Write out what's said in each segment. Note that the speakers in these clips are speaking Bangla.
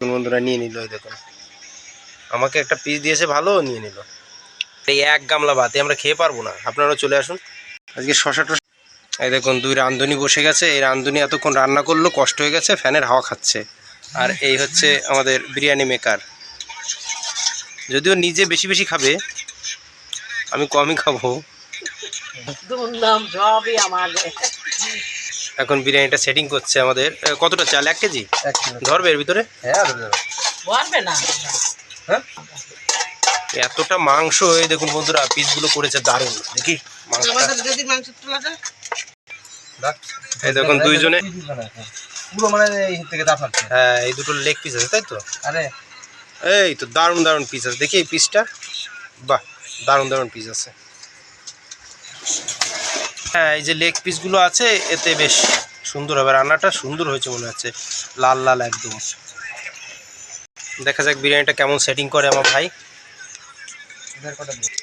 বন্ধুরা নিয়ে নিল দেখুন। আমাকে একটা পিস দিয়েছে, ভালো, নিয়ে নিল। এই এক গামলা ভাতে আমরা খেয়ে পারব না। আপনারাও চলে আসুন। আজকে শশা টশা এই দেখুন, দুই রান্ধুনি বসে গেছে। এই রান্ধুনি এতক্ষণ রান্না করল, কষ্ট হয়ে গেছে, ফ্যানের হাওয়া খাচ্ছে। আর এই হচ্ছে আমাদের বিরিয়ানি মেকার যদিও নিজে বেশি বেশি খাবে, আমি কমই খাব। সবই আমাদের। এখন বিরিয়ানিটা সেটিং করছে আমাদের কতটা চাল? এক কেজি? ধরবে এর ভিতরে? হ্যাঁ হ্যাঁ? এতটা মাংস এই দেখুন বন্ধুরা পিসগুলো করেছে দারুণ। দেখি এই দেখুন দুইজনে। পুরো মানে এই থেকে দাফাচ্ছে হ্যাঁ এই দুটো লেগ পিস আছে তাই তো? এই তো দারুণ দারুণ পিস আছে। দেখি এই পিসটা বাহ দারুণ দারুণ পিস আছে। হ্যাঁ এই যে লেগ পিসগুলো আছে, এতে বেশ সুন্দর হবে। রান্নাটা সুন্দর হয়েছে মনে হচ্ছে। লাল লাল একদম। দেখা যাক বিরিয়ানিটা কেমন সেটিং করে আমার ভাই।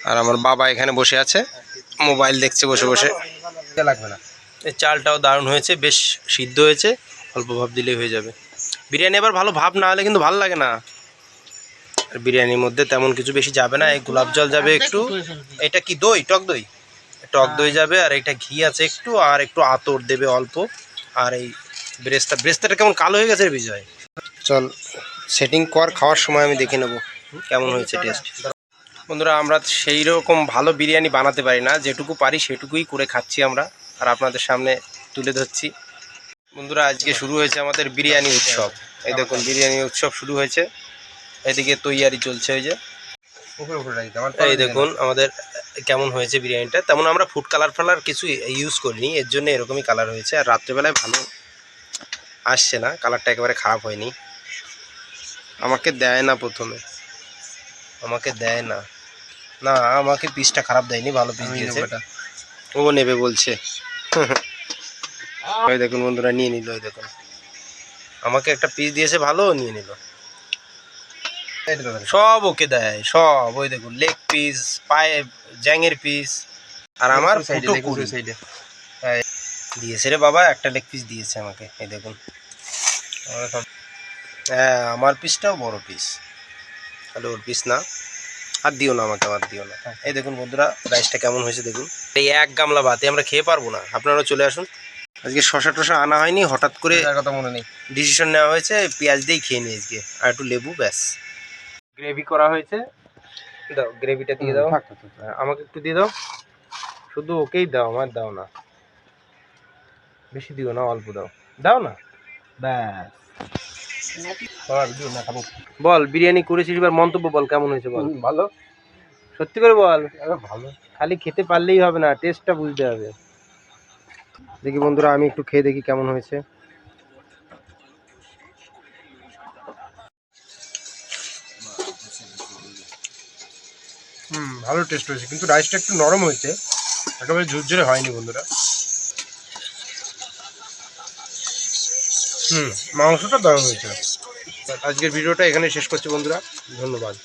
আর আমার বাবা এখানে বসে আছে। মোবাইল দেখছে বসে বসে। লাগবে না এই চালটাও দারুণ হয়েছে, বেশ সিদ্ধ হয়েছে। অল্প ভাব দিলেই হয়ে যাবে। বিরিয়ানি এবার ভালো ভাব না হলে কিন্তু ভালো লাগে না। আর বিরিয়ানির মধ্যে তেমন কিছু বেশি যাবে না। এই গোলাপ জল যাবে একটু। এটা কি দই? টক দই? টক দই যাবে আর এটা ঘি আছে একটু আর একটু আতর দেবে অল্প। আর এই ব্রেস্তা ব্রেস্তাটা কেমন কালো হয়ে গেছে বিজয়? চল সেটিং কর খাওয়ার সময় আমি দেখে নেব কেমন হয়েছে টেস্ট বন্ধুরা আমরা সেই রকম ভালো বিরিয়ানি বানাতে পারি না যেটুকু পারি সেটুকুই করে খাচ্ছি আমরা আর আপনাদের সামনে তুলে ধরছি। বন্ধুরা আজকে শুরু হয়েছে আমাদের বিরিয়ানি উৎসব। এই দেখুন বিরিয়ানি উৎসব শুরু হয়েছে। এদিকে তৈয়ারি চলছে ওই যে। এই দেখুন আমাদের কেমন হয়েছে বিরিয়ানিটা তেমন আমরা ফুড কালার ফালার কিছু ইউজ করিনি এর জন্য এরকমই কালার হয়েছে। আর রাত্রেবেলায় ভালো আসছে না কালারটা একেবারে খারাপ হয়নি। আমাকে দেয় না প্রথমে। আমাকে দেয় না। না আমাকে পিসটা খারাপ দেয়নি ভালো পিস দিয়েছে। ও নেবে বলছে। ওই দেখুন বন্ধুরা নিয়ে নিল ওই দেখুন। আমাকে একটা পিস দিয়েছে ভালো নিয়ে নিল। সব ওকে দেয় সব ওই দেখুন লেগ পিস পায়ে জ্যাঙের পিস আর আমার সাইডে সাইডে দিয়েছে রে বাবা একটা লেগ পিস দিয়েছে আমাকে এই দেখুন। হ্যাঁ আমার পিসটাও বড় পিস তাহলে ওর পিস না। আর দিও না আমাকে আর দিও না। এই দেখুন বন্ধুরা রাইসটা কেমন হয়েছে দেখুন। এই এক গামলা ভাতে আমরা খেয়ে পারব না। আপনারাও চলে আসুন। আজকে শশা টশা আনা হয়নি হঠাৎ করে কথা মনে নেই। ডিসিশন নেওয়া হয়েছে পেঁয়াজ দিয়েই খেয়ে নিই আজকে। আর একটু লেবু ব্যাস। গ্রেভি করা হয়েছে দাও গ্রেভিটা দিয়ে দাও। হ্যাঁ, আমাকে একটু দিয়ে দাও। শুধু ওকেই দাও আমার দাও না। বেশি দিও না অল্প দাও। দাও না? ব্যাস। বল বিরিয়ানি করেছিস এবার মন্তব্য বল কেমন হয়েছে বল? ভালো। সত্যি করে বল। ভালো। খালি খেতে পারলেই হবে না টেস্টটা বুঝতে হবে। দেখি বন্ধুরা আমি একটু খেয়ে দেখি কেমন হয়েছে। হুম, ভালো টেস্ট হয়েছে। কিন্তু রাইসটা একটু নরম হয়েছে। একেবারে ঝুরঝুরে হয়নি বন্ধুরা। হুম, মাংসটা দারুণ হয়েছে। আজকের ভিডিওটা এখানে শেষ করছি বন্ধুরা। ধন্যবাদ।